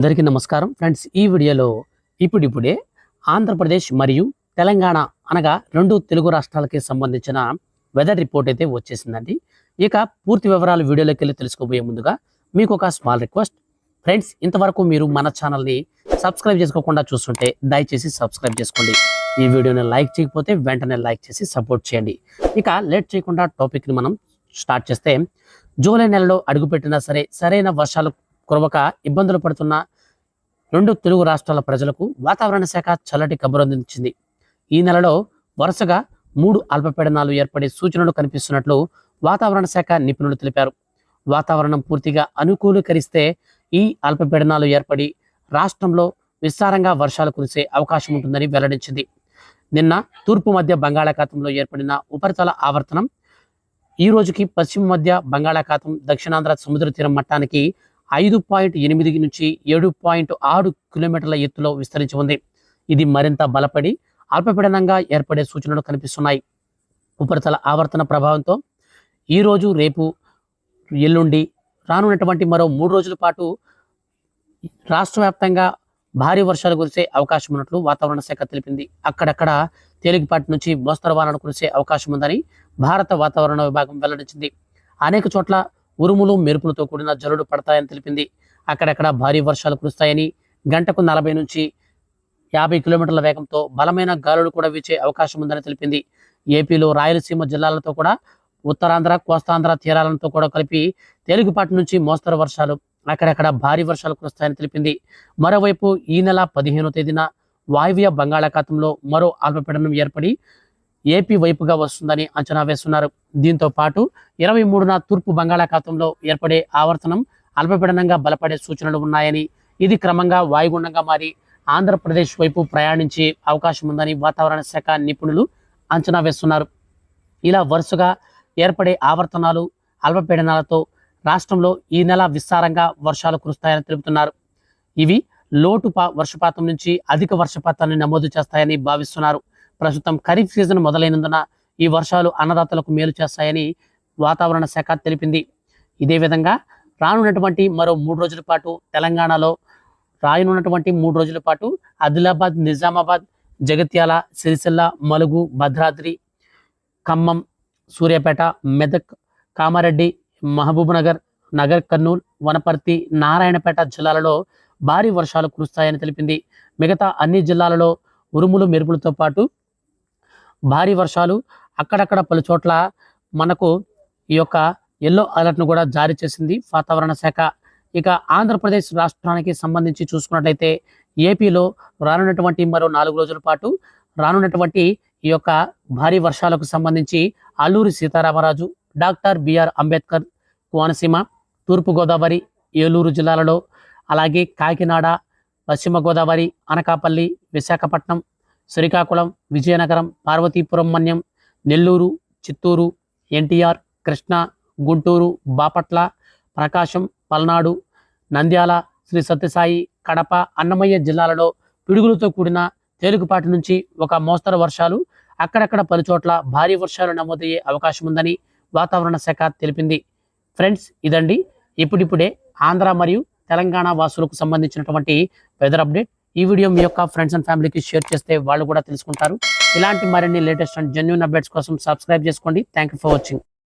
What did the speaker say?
అందరికీ నమస్కారం. ఫ్రెండ్స్ ఈ వీడియోలో ఇప్పుడిప్పుడే ఆంధ్రప్రదేశ్ మరియు తెలంగాణ అనగా రెండు తెలుగు రాష్ట్రాలకి సంబంధించిన వెదర్ రిపోర్ట్ అయితే వచ్చేసిందండి. ఇక పూర్తి వివరాలు వీడియోలోకి వెళ్ళి తెలుసుకోబోయే ముందుగా మీకు ఒక స్మాల్ రిక్వెస్ట్ ఫ్రెండ్స్ ఇంతవరకు మీరు మన ఛానల్ని సబ్స్క్రైబ్ చేసుకోకుండా చూస్తుంటే దయచేసి సబ్స్క్రైబ్ చేసుకోండి. ఈ వీడియోని లైక్ చేయకపోతే వెంటనే లైక్ చేసి సపోర్ట్ చేయండి. ఇక లేట్ చేయకుండా టాపిక్ని మనం స్టార్ట్ చేస్తే జూలై నెలలో అడుగుపెట్టినా సరే సరైన వర్షాలు కురవక ఇబ్బందులు పడుతున్న రెండు తెలుగు రాష్ట్రాల ప్రజలకు వాతావరణ శాఖ చల్లటి కబురు అందించింది. ఈ నెలలో వరుసగా మూడు అల్పపీడనాలు ఏర్పడే సూచనలు కనిపిస్తున్నట్లు వాతావరణ శాఖ నిపుణులు తెలిపారు. వాతావరణం పూర్తిగా అనుకూలీకరిస్తే ఈ అల్పపీడనాలు ఏర్పడి రాష్ట్రంలో విస్తారంగా వర్షాలు కురిసే అవకాశం ఉంటుందని వెల్లడించింది. నిన్న తూర్పు మధ్య బంగాళాఖాతంలో ఏర్పడిన ఉపరితల ఆవర్తనం ఈ రోజుకి పశ్చిమ మధ్య బంగాళాఖాతం దక్షిణాంధ్ర సముద్ర తీరం మట్టానికి ఐదు పాయింట్ ఎనిమిది నుంచి ఏడు పాయింట్ ఆరు కిలోమీటర్ల ఎత్తులో విస్తరించి ఉంది. ఇది మరింత బలపడి అల్పపీడనంగా ఏర్పడే సూచనలు కనిపిస్తున్నాయి. ఉపరితల ఆవర్తన ప్రభావంతో ఈరోజు రేపు ఎల్లుండి రానున్నటువంటి మరో మూడు రోజుల పాటు రాష్ట్ర వ్యాప్తంగా భారీ వర్షాలు కురిసే అవకాశం ఉన్నట్లు వాతావరణ శాఖ తెలిపింది. అక్కడక్కడ తేలికపాటి నుంచి మోస్తరు వానలు కురిసే అవకాశం ఉందని భారత వాతావరణ విభాగం వెల్లడించింది. అనేక చోట్ల ఉరుములు మెరుపులతో కూడిన జల్లుడు పడతాయని తెలిపింది. అక్కడక్కడ భారీ వర్షాలు కురుస్తాయని గంటకు నలభై నుంచి యాభై కిలోమీటర్ల వేగంతో బలమైన గాలులు కూడా వీచే అవకాశం ఉందని తెలిపింది. ఏపీలో రాయలసీమ జిల్లాలతో కూడా ఉత్తరాంధ్ర కోస్తాంధ్ర తీరాలతో కూడా కలిపి తేలికపాటి నుంచి మోస్తరు వర్షాలు అక్కడక్కడ భారీ వర్షాలు కురుస్తాయని తెలిపింది. మరోవైపు ఈ నెల పదిహేనో తేదీన వాయువ్య బంగాళాఖాతంలో మరో అల్పపీడనం ఏర్పడి ఏపీ వైపుగా వస్తుందని అంచనా వేస్తున్నారు. దీంతో పాటు ఇరవై మూడున తూర్పు బంగాళాఖాతంలో ఏర్పడే ఆవర్తనం అల్పపీడనంగా బలపడే సూచనలు ఉన్నాయని ఇది క్రమంగా వాయుగుండంగా మారి ఆంధ్రప్రదేశ్ వైపు ప్రయాణించే అవకాశం ఉందని వాతావరణ శాఖ నిపుణులు అంచనా వేస్తున్నారు. ఇలా వరుసగా ఏర్పడే ఆవర్తనాలు అల్పపీడనాలతో రాష్ట్రంలో ఈ నెల విస్తారంగా వర్షాలు కురుస్తాయని తెలుపుతున్నారు. ఇవి లోటు పా- వర్షపాతం నుంచి అధిక వర్షపాతాన్ని నమోదు చేస్తాయని భావిస్తున్నారు. ప్రస్తుతం ఖరీఫ్ సీజన్ మొదలైనందున ఈ వర్షాలు అన్నదాతలకు మేలు చేస్తాయని వాతావరణ శాఖ తెలిపింది. ఇదే విధంగా రానున్నటువంటి మరో మూడు రోజుల పాటు తెలంగాణలో రాయనున్నటువంటి మూడు రోజుల పాటు ఆదిలాబాద్ నిజామాబాద్ జగిత్యాల సిరిసిల్ల మలుగు భద్రాద్రి ఖమ్మం సూర్యాపేట మెదక్ కామారెడ్డి మహబూబ్నగర్ నగర్ కర్నూలు వనపర్తి నారాయణపేట జిల్లాలలో భారీ వర్షాలు కురుస్తాయని తెలిపింది. మిగతా అన్ని జిల్లాలలో ఉరుములు మెరుపులతో పాటు భారీ వర్షాలు అక్కడక్కడ పలు చోట్ల మనకు ఈ యొక్క ఎల్లో అలర్ట్ను కూడా జారీ చేసింది వాతావరణ శాఖ. ఇక ఆంధ్రప్రదేశ్ రాష్ట్రానికి సంబంధించి చూసుకున్నట్లయితే ఏపీలో రానున్నటువంటి మరో నాలుగు రోజుల పాటు రానున్నటువంటి ఈ యొక్క భారీ వర్షాలకు సంబంధించి Alluri Sitarama doctor B R Ambedkar Konaseema Turpugodavari Eluru జిల్లాలలో అలాగే కాకినాడ పశ్చిమ గోదావరి అనకాపల్లి విశాఖపట్నం శ్రీకాకుళం విజయనగరం పార్వతీపురం మన్యం నెల్లూరు చిత్తూరు ఎన్టీఆర్ కృష్ణా గుంటూరు బాపట్ల ప్రకాశం పల్నాడు నంద్యాల శ్రీ సత్యసాయి కడప అన్నమయ్య జిల్లాలలో పిడుగులతో కూడిన తేలికపాటి నుంచి ఒక మోస్తరు వర్షాలు అక్కడక్కడ పలుచోట్ల భారీ వర్షాలు నమోదయ్యే అవకాశం ఉందని వాతావరణ శాఖ తెలిపింది. ఫ్రెండ్స్ ఇదండి. ఇప్పుడిప్పుడే ఆంధ్ర మరియు తెలంగాణ వాసులకు సంబంధించినటువంటి వెదర్ అప్డేట్. ఈ వీడియో మీ యొక్క ఫ్రెండ్స్ అండ్ ఫ్యామిలీకి షేర్ చేస్తే వాళ్ళు కూడా తెలుసుకుంటారు. ఇలాంటి మరిన్ని లేటెస్ట్ అండ్ జెన్యున్ అప్డేట్స్ కోసం సబ్స్క్రైబ్ చేసుకోండి. Thank you for watching